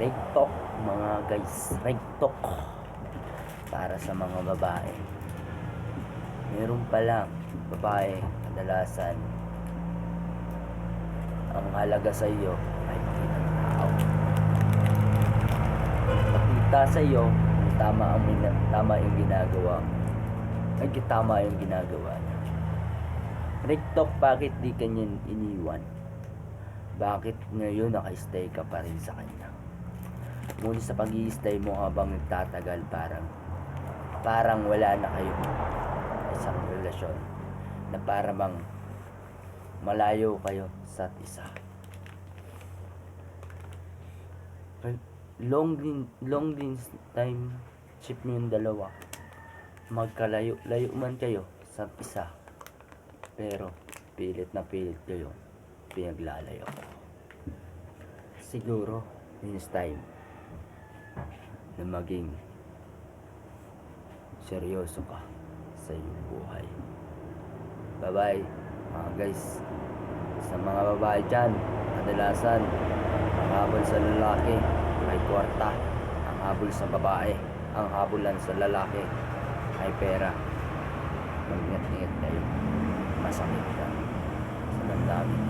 Reg talk mga guys. Reg talk. Para sa mga babae. Meron pa lang babae kadalasan ang halaga sa iyo ay makita tao. Makita sa iyo tama ang tama yung ginagawa. Ay tama yung ginagawa niya. Reg talk, bakit di kanya iniwan? Bakit ngayon naka-stay ka pa rin sa kanya? Ngunit sa pag mo habang nagtatagal parang parang wala na kayong isang relasyon na para bang malayo kayo sa isa. Long din long din time chip mo yung dalawa. Magkalayo layo man kayo sa isa. Pero pilit na pilit kayo pinaglalayo. Siguro, it's time na maging seryoso ka sa iyong buhay. Bye-bye, mga guys. Sa mga babae dyan, kadalasan, ang habol sa lalaki ay kwarta. Ang habol sa babae, ang habulan sa lalaki ay pera. Mag-ingat-ingat kayo. Masakit ka sa damdamin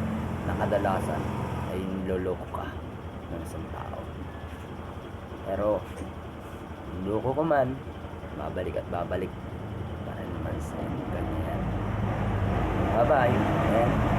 na kadalasan ay niloloko ka ng isang tao. Pero, niloko ko man, babalik at babalik para naman sa ganyan. Bye-bye and